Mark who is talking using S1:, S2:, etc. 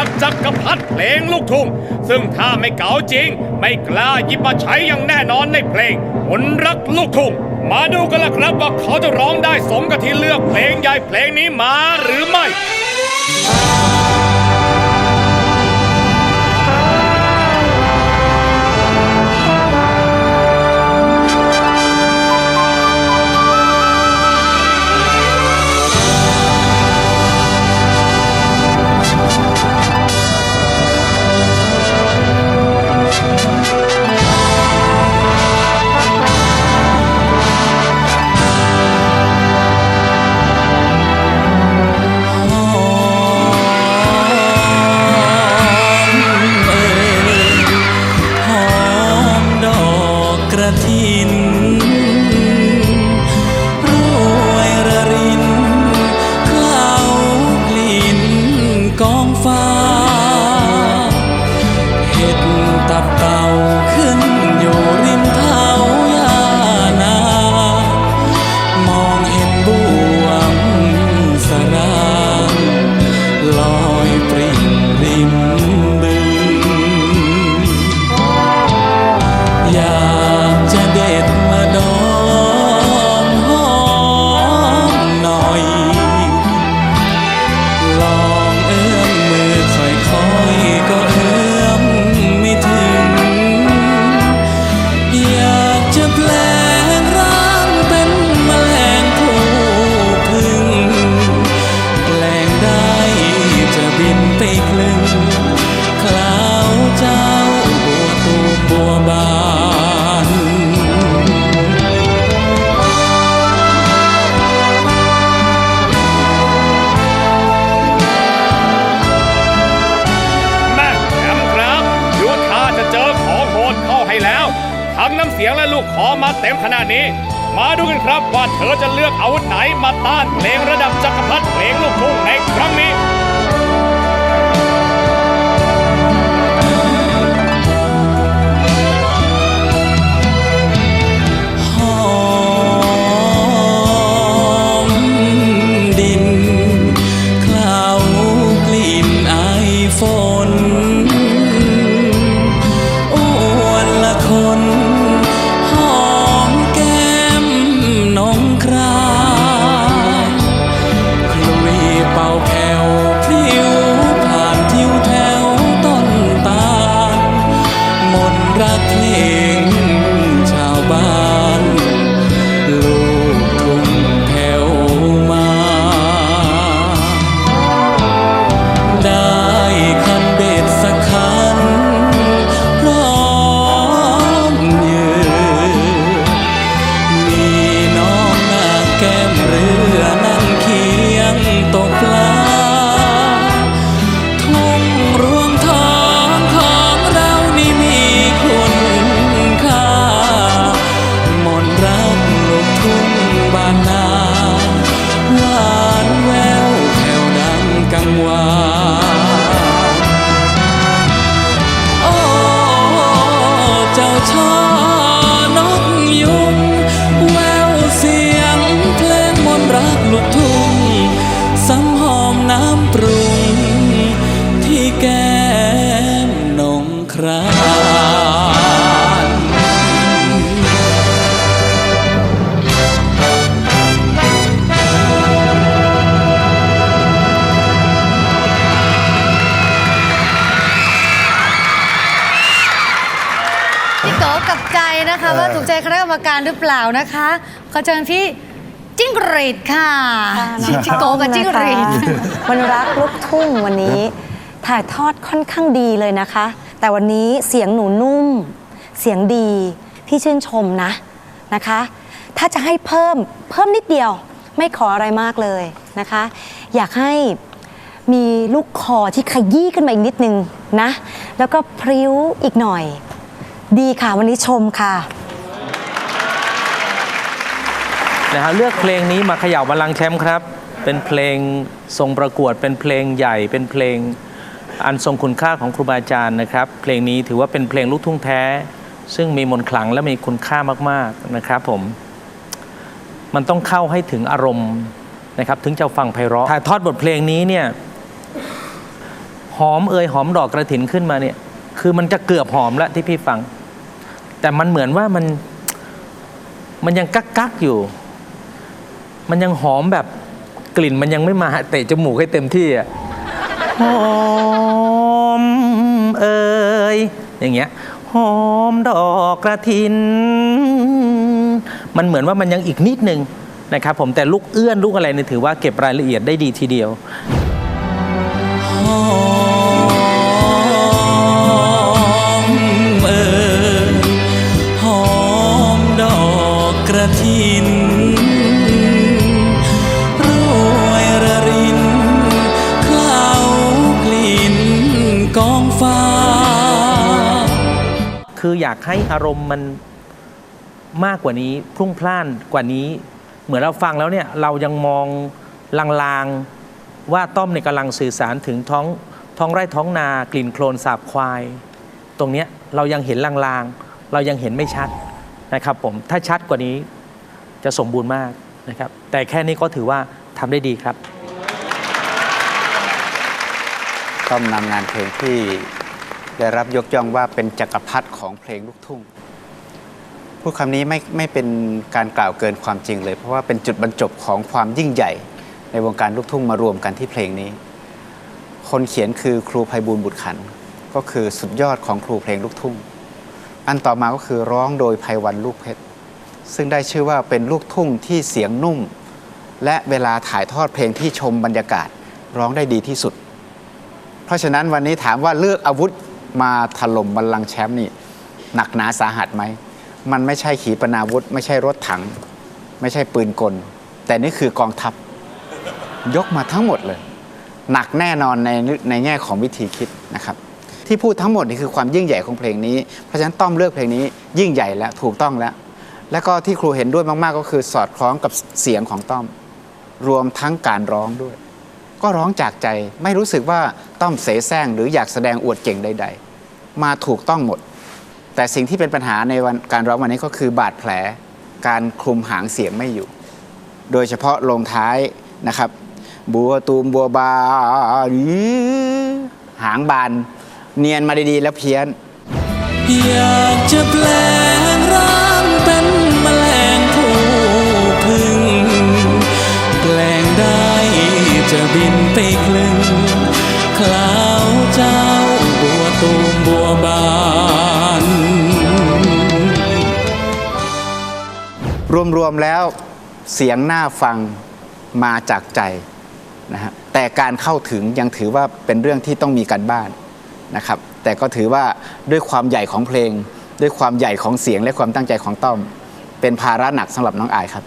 S1: ดักจักรพรรดิเพลงลูกทุ่งซึ่งถ้าไม่เก๋าจริง ไม่กล้าหยิบมาใช้อย่างแน่นอนในเพลงมนรักลูกทุ่งมาดูกันละครับว่าเขาจะร้องได้สมกับที่เลือกเพลงใหญ่เพลงนี้มาหรือไม่
S2: สียงและลู
S1: กคอมาเต็มขนาดนี้ มาดูกันครับว่าเธอจะเลือกอาวุธไหนมาต้านเพลงระดับจักรพรรดิเพลงลูกทุ่งในครั้งนี้
S2: หอมดินเคล้ากลิ่นไอฝน พี่โกกั
S3: บใจนะคะ ว่าถูกใจคณะกรรมการหรือเปล่านะคะขอเชิญพี่จิ้งหรีดค่ะพี่โกกับจิ้งหรีด
S4: มันรักลูกทุ่งวันนี้ ถ่ายทอดค่อนข้างดีเลยนะคะ แต่วันนี้เสียงหนูนุ่ม เสียงดีพี่ชื่นชมนะนะคะ ถ้าจะให้เพิ่มเพิ่มนิดเดียวไม่ขออะไรมากเลยนะคะ อยากให้มีลูกคอที่ขยี้ขึ้นมาอีกนิดนึงนะ แล้วก็พริ้วอีกหน่อย ดีค่ะวันนี้ชมค่ะ
S5: นะฮะเลือกเพลงนี้มาเขย่าบัลลังก์แชมป์ครับ เป็นเพลงทรงประกวด เป็นเพลงใหญ่ เป็นเพลงอันทรงคุณค่าของครูบาอาจารย์นะครับ เพลงนี้ถือว่าเป็นเพลงลูกทุ่งแท้ ซึ่งมีมนต์ขลังและมีคุณค่ามากๆนะครับผม มันต้องเข้าให้ถึงอารมณ์นะครับ ถึงจะฟังไพเราะถ่ายทอดบทเพลงนี้เนี่ยหอมเอ่ยหอมดอกกระถินขึ้นมาเนี่ย คือมันจะเกือบหอมแล้วที่พี่ฟัง แต่มันเหมือนว่ามันมันยังกักกักอยู่ มันยังหอมแบบกลิ่นมันยังไม่มาเตะจมูกให้เต็มที่อะหอมเอ่ยอย่างเงี้ยหอมดอกกระถิน มันเหมือนว่ามันยังอีกนิดนึงนะครับผมแต่ลูกเอื้อนลูกอะไรเนี่ยถือว่าเก็บรายละเอียดได้ดีทีเดียว อกกระถินโรยระรินเคล้ากลิ่นกองฟ้า คืออยากให้อารมณ์มันมากกว่านี้พรุ่งพล่านกว่านี้ เหมือนเราฟังแล้วเนี่ยเรายังมองลางๆว่าต้อมเนี่ยกำลังสื่อสารถึงท้องท้องไร่ท้องนากลิ่นโคลนสาบควาย ตรงเนี้ยเรายังเห็นลางๆ เรายังเห็นไม่ชัดนะครับผมถ้าชัดกว่านี้ จะสมบูรณ์มากนะครับ แต่แค่นี้ก็ถือว่าทำได้ดีครับ
S6: ต้อมนำงานเพลงที่ได้รับยกย่องว่าเป็นจักรพรรดิของเพลงลูกทุ่ง พูดคำนี้ไม่ไม่เป็นการกล่าวเกินความจริงเลย เพราะว่าเป็นจุดบรรจบของความยิ่งใหญ่ ในวงการลูกทุ่งมารวมกันที่เพลงนี้ คนเขียนคือครูภัยบูลบุตรขัน ก็คือสุดยอดของครูเพลงลูกทุ่ง อันต่อมาก็คือร้องโดยภัยวันลูกเพชร ซึ่งได้ชื่อว่าเป็นลูกทุ่งที่เสียงนุ่ม และเวลาถ่ายทอดเพลงที่ชมบรรยากาศร้องได้ดีที่สุด เพราะฉะนั้นวันนี้ถามว่าเลือกอาวุธมาถล่มบัลลังก์แชมป์นี่หนักหนาสาหัสไหม มันไม่ใช่ขีปนาวุธ ไม่ใช่รถถัง ไม่ใช่ปืนกล แต่นี่คือกองทัพ ยกมาทั้งหมดเลย หนักแน่นอนในในแง่ของวิธีคิดนะครับ ที่พูดทั้งหมดนี่คือความยิ่งใหญ่ของเพลงนี้ เพราะฉะนั้นต้อมเลือกเพลงนี้ยิ่งใหญ่แล้วถูกต้องแล้ว แล้วก็ที่ครูเห็นด้วยมากๆ ก็คือสอดคล้องกับเสียงของต้อม รวมทั้งการร้องด้วย ก็ร้องจากใจไม่รู้สึกว่าต้องเสแสร้งหรืออยากแสดงอวดเก่งใด ๆ มาถูกต้องหมด แต่สิ่งที่เป็นปัญหาในวันการร้องวันนี้ก็คือบาดแผล การคลุมหางเสียงไม่อยู่ โดยเฉพาะลงท้ายนะครับ บัวตูมบัวบาหางบาน เนียนมาดีๆแล้วเพี้ยน
S2: อยากจะแปล จะบินไปคลึงคลาวเจ้าบัวตูมบัวบาน
S6: รวมๆแล้วเสียงหน่าฟังมาจากใจนะฮะแต่การเข้าถึงยังถือว่าเป็นเรื่องที่ต้องมีการบ้านนะครับ แต่ก็ถือว่าด้วยความใหญ่ของเพลง ด้วยความใหญ่ของเสียงและความตั้งใจของต้อม เป็นภาระหนักสำหรับน้องอายครับ